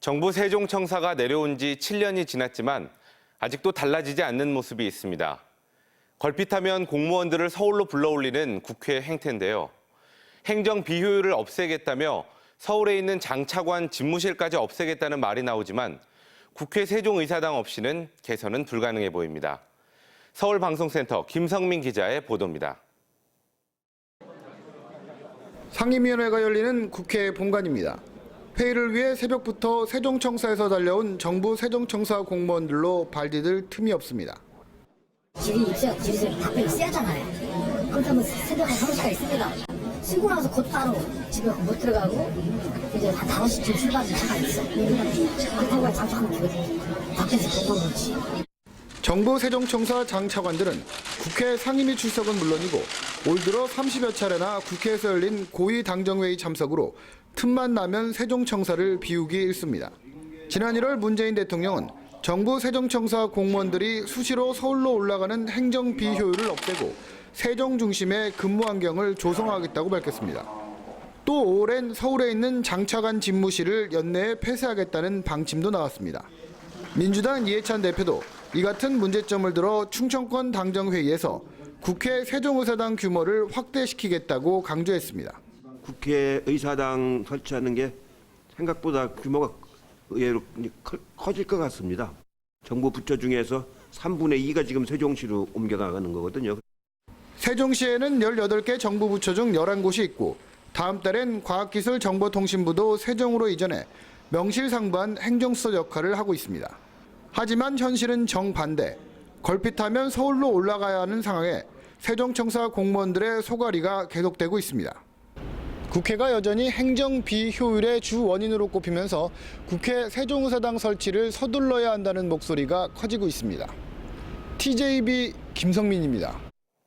정부 세종청사가 내려온 지 7년이 지났지만 아직도 달라지지 않는 모습이 있습니다. 걸핏하면 공무원들을 서울로 불러올리는 국회 행태인데요. 행정 비효율을 없애겠다며 서울에 있는 장차관 집무실까지 없애겠다는 말이 나오지만 국회 세종의사당 없이는 개선은 불가능해 보입니다. 서울방송센터 김성민 기자의 보도입니다. 상임위원회가 열리는 국회 본관입니다. 회의를 위해 새벽부터 세종청사에서 달려온 정부 세종청사 공무원들로 발디딜 틈이 없습니다. 있어요. 집이 있어요. 답변이 세잖아요. 그렇다면 새벽 한 3시가 있습니다. 신고 나서 곧바로 집에 못 들어가고 이제 한 5시쯤 출발하는 차가 있어. 장착하면 되거든요. 밖에서 보고 그렇지. 정부 세종청사 장차관들은 국회 상임위 출석은 물론이고 올 들어 30여 차례나 국회에서 열린 고위 당정회의 참석으로 틈만 나면 세종청사를 비우기 일쑤입니다. 지난 1월 문재인 대통령은 정부 세종청사 공무원들이 수시로 서울로 올라가는 행정 비효율을 없애고 세종 중심의 근무 환경을 조성하겠다고 밝혔습니다. 또 오랜 서울에 있는 장차관 집무실을 연내에 폐쇄하겠다는 방침도 나왔습니다. 민주당 이해찬 대표도 이 같은 문제점을 들어 충청권 당정회의에서 국회 세종의사당 규모를 확대시키겠다고 강조했습니다. 국회 의사당 설치하는 게 생각보다 규모가 의외로 커- 커질 것 같습니다. 정부 부처 중에서 3분의 2가 지금 세종시로 옮겨나가는 거거든요. 세종시에는 18개 정부 부처 중 11곳이 있고 다음 달엔 과학기술정보통신부도 세종으로 이전해 명실상부한 행정수석 역할을 하고 있습니다. 하지만 현실은 정반대. 걸핏하면 서울로 올라가야 하는 상황에 세종청사 공무원들의 소가리가 계속되고 있습니다. 국회가 여전히 행정 비효율의 주 원인으로 꼽히면서 국회 세종의사당 설치를 서둘러야 한다는 목소리가 커지고 있습니다. TJB 김성민입니다.